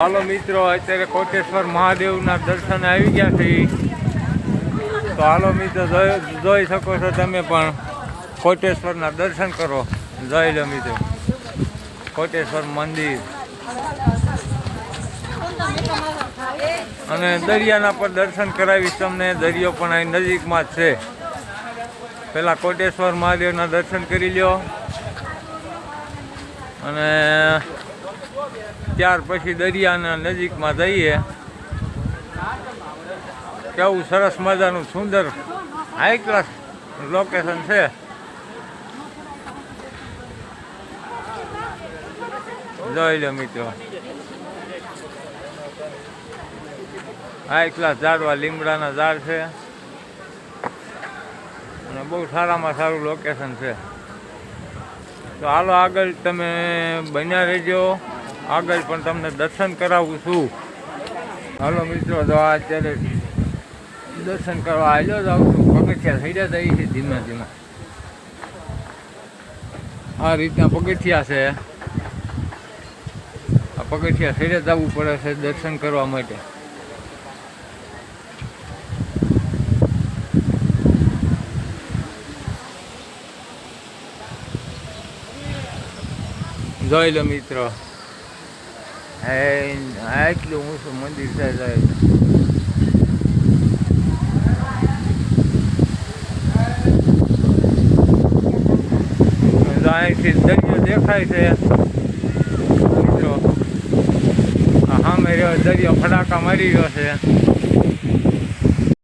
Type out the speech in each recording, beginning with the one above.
હાલો મિત્રો, અત્યારે કોટેશ્વર મહાદેવના દર્શન આવી ગયા છે. તો હાલો મિત્રો, જોઈ શકો છો તમે પણ કોટેશ્વરના દર્શન કરો. જોઈ લો મિત્રો. કોટેશ્વર મંદિર. અને દરિયાના પર દર્શન કરાવીશ તમને. દરિયો પણ અહીં નજીકમાં જ છે. પહેલાં કોટેશ્વર મહાદેવના દર્શન કરી લ્યો. અને ત્યાર પછી દરિયાના નજીકમાં જઈએ. કેવું સરસ મજાનું સુંદર હાઈ ક્લાસ લોકેશન છે. જોઈ લો મિત્રો. હાઈ ક્લાસ ઝાડવા લીમડાના ઝાડ છે. અને બહુ સારામાં સારું લોકેશન છે. તો હાલો આગળ તમે બન્યા રહેજો. આગળ પણ તમને દર્શન કરાવું છું. હાલો મિત્રો તો આ અત્યારે દર્શન કરવા આવ્યો આવું છું. પગથિયા થઈ જતા છે ધીમે ધીમે. આ રીતના પગથિયા છે. આ પગથિયા થઈ જવું પડે છે દર્શન કરવા માટે. જોઈ લો મિત્રો. આટલું ઊંચું મંદિર છે લો અહીંથી દરિયો દેખાય છે. મિત્રો સામે રહ્યો દરિયો ફટાકા મારી રહ્યો છે.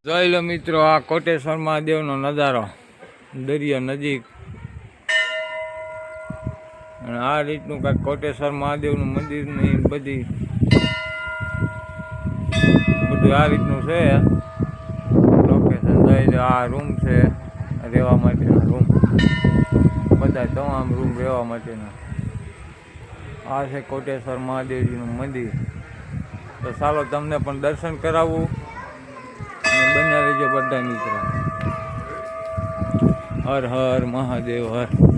જોઈ લો મિત્રો, આ કોટેશ્વર મહાદેવનો નજારો. દરિયો નજીક. અને આ રીતનું કાંઈક કોટેશ્વર મહાદેવનું મંદિરની બધી બધું આ રીતનું છે. લોકેશન લો આ રૂમ છે, રહેવા માટેના રૂમ બધા તમામ રૂમ રહેવા માટેના. આ છે કોટેશ્વર મહાદેવજીનું મંદિર. તો ચાલો તમને પણ દર્શન કરાવવું અને બન્યા રહેજો બધા મિત્રો. હર હર મહાદેવ, હર.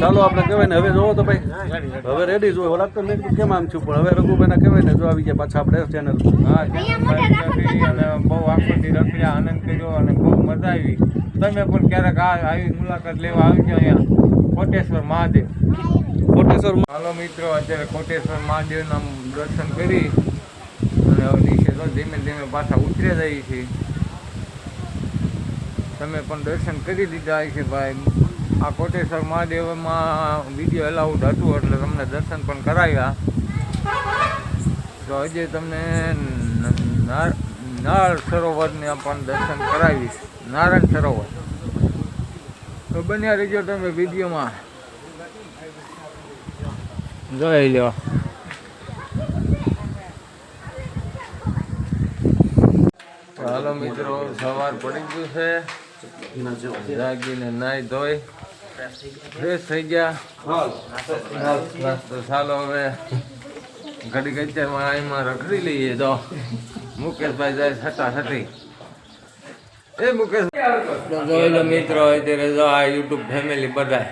ચાલો આપણે કહેવાય ને હવે જોવો તો ભાઈ હવે રેડી જોવો લાગતો મેં કીધું કેમ આમ છું? પણ હવે રઘુભાઈના કહેવાય ને જો આવી ગયા પાછા આપણે ચેનલ બહુ આખોથી રખડ્યા આનંદ કર્યો અને બહુ મજા આવી. તમે પણ ક્યારેક આ આવી મુલાકાત લેવા આવજો અહીંયા. કોટેશ્વર મહાદેવ. કોટેશ્વર હાલો મિત્રો અત્યારે કોટેશ્વર મહાદેવના દર્શન કરી અને હવે નીચે તો ધીમે ધીમે પાછા ઉતરી જઈએ છીએ તમે પણ દર્શન કરી દીધા છે ભાઈ. આ કોટેશ્વર મહાદેવમાં વીડિયો એલાઉડ હતું એટલે તમને દર્શન પણ કરાવ્યા તો હજી તમને નાળ સરોવરને પણ દર્શન કરાવીશ. નારાયણ સરોવર. તો બન્યા રહેજો તમે વિડીયોમાં. જોઈ લો. હાલો મિત્રો, સવાર પડી ગયું છે. જાગીને નાઈ ધોઈ. ફ્રેશ થઈ ગયા? તો ચાલો હવે ઘડી કચરમાં એમાં રખડી લઈએ તો મુકેશભાઈ જાય છટા છટી એ મુકેશ જોઈ લો મિત્રો અત્યારે જો આ યુટ્યુબ ફેમિલી બધા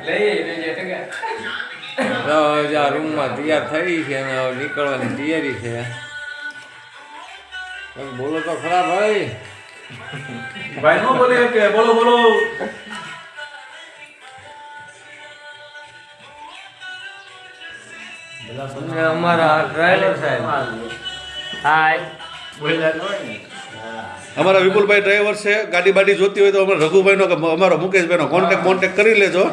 તો આ રૂમમાં તૈયાર થઈ છે અને હવે નીકળવાની તૈયારી છે. બોલો તો ખરાબ હોય. ભાઈ બોલે કે બોલો બોલો. અને અમારા ડ્રાઈવર સાહેબ. હાય અમારા વિપુલભાઈ ડ્રાઈવર છે ગાડી બાડી જોતી હોય તો અમારા રઘુભાઈનો અમારો મુકેશભાઈનો કોન્ટેક કોન્ટેક્ટ કરી લેજો.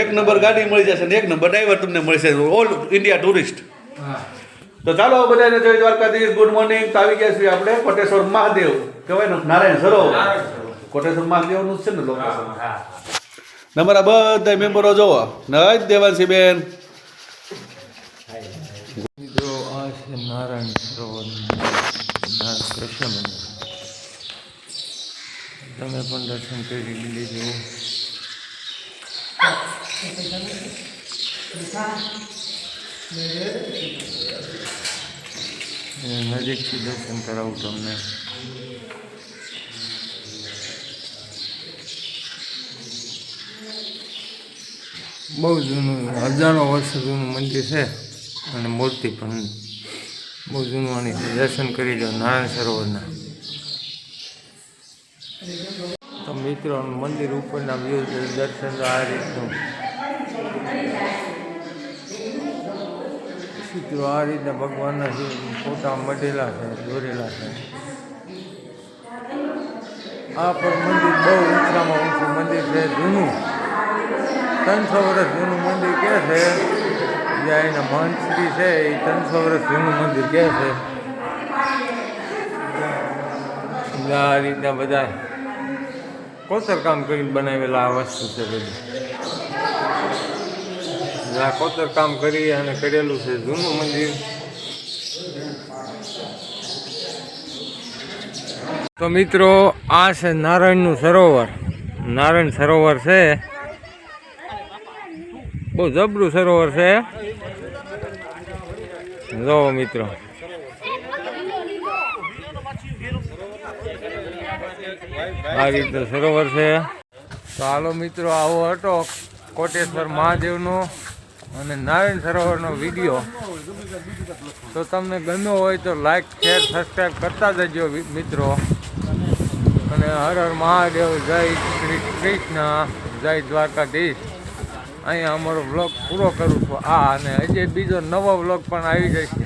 એક નંબર ગાડી મળી જશે ને એક નંબર ડ્રાઈવર તમને મળશે. ઓલ ઇન્ડિયા ટુરિસ્ટ તો ચાલો બધાને જય દ્વારકાધીશ ગુડ મોર્નિંગ તો આવી ગયા છીએ આપણે કોટેશ્વર મહાદેવ. કહેવાય ને નારાયણ સરોવર. કોટેશ્વર મહાદેવનું જ છે ને ને અમારા બધા મેમ્બરો જોવો નજ દેવાંશી બેન મિત્રો આ છે નારાયણ સરોવર કૃષ્ણ મંદિર. તમે પણ દર્શન કરી લીધું. નજીકથી દર્શન કરાવું તમને. બહુ જૂનું, હજારો વર્ષ જૂનું મંદિર છે અને મૂર્તિ પણ બહુ જૂનવાણી દર્શન કરી લો, નારાયણ સરોવરના. તો મિત્રો મંદિર ઉપરના વ્યૂ દર્શન આ રીતનું. ચિત્રો આ રીતના ભગવાનના ફોટા મઢેલા છે, દોરેલા છે. આ પણ મંદિર બહુ ઊંચામાં ઊંચું મંદિર છે, જૂનું. ત્રણસો વર્ષ જૂનું મંદિર કે છે? એના મહંત શ્રી છે, એ ત્રણસો વર્ષ જૂનું મંદિર કે છે. આ રીતના બધા કોતર કામ કરીને બનાવેલા આ વસ્તુ છે બધી. આ કોતર કામ કરી અને કરેલું છે જૂનું મંદિર. તો મિત્રો, આ છે નારાયણનું સરોવર. નારાયણ સરોવર છે. બહુ જબરું સરોવર છે. જો મિત્રો આ રીતે સરોવર છે હાલો મિત્રો, આવો હતો કોટેશ્વર મહાદેવનો અને નારાયણ સરોવરનો વીડિયો. તો તમને ગમ્યો હોય તો લાઈક શેર સબસ્ક્રાઈબ કરતા જજો મિત્રો. અને હર હર મહાદેવ, જય શ્રી કૃષ્ણ, જય દ્વારકાધીશ. અહીંયા અમારો વ્લોગ પૂરો કરું છું. આ અને હજી બીજો નવો વ્લોગ પણ આવી જશે.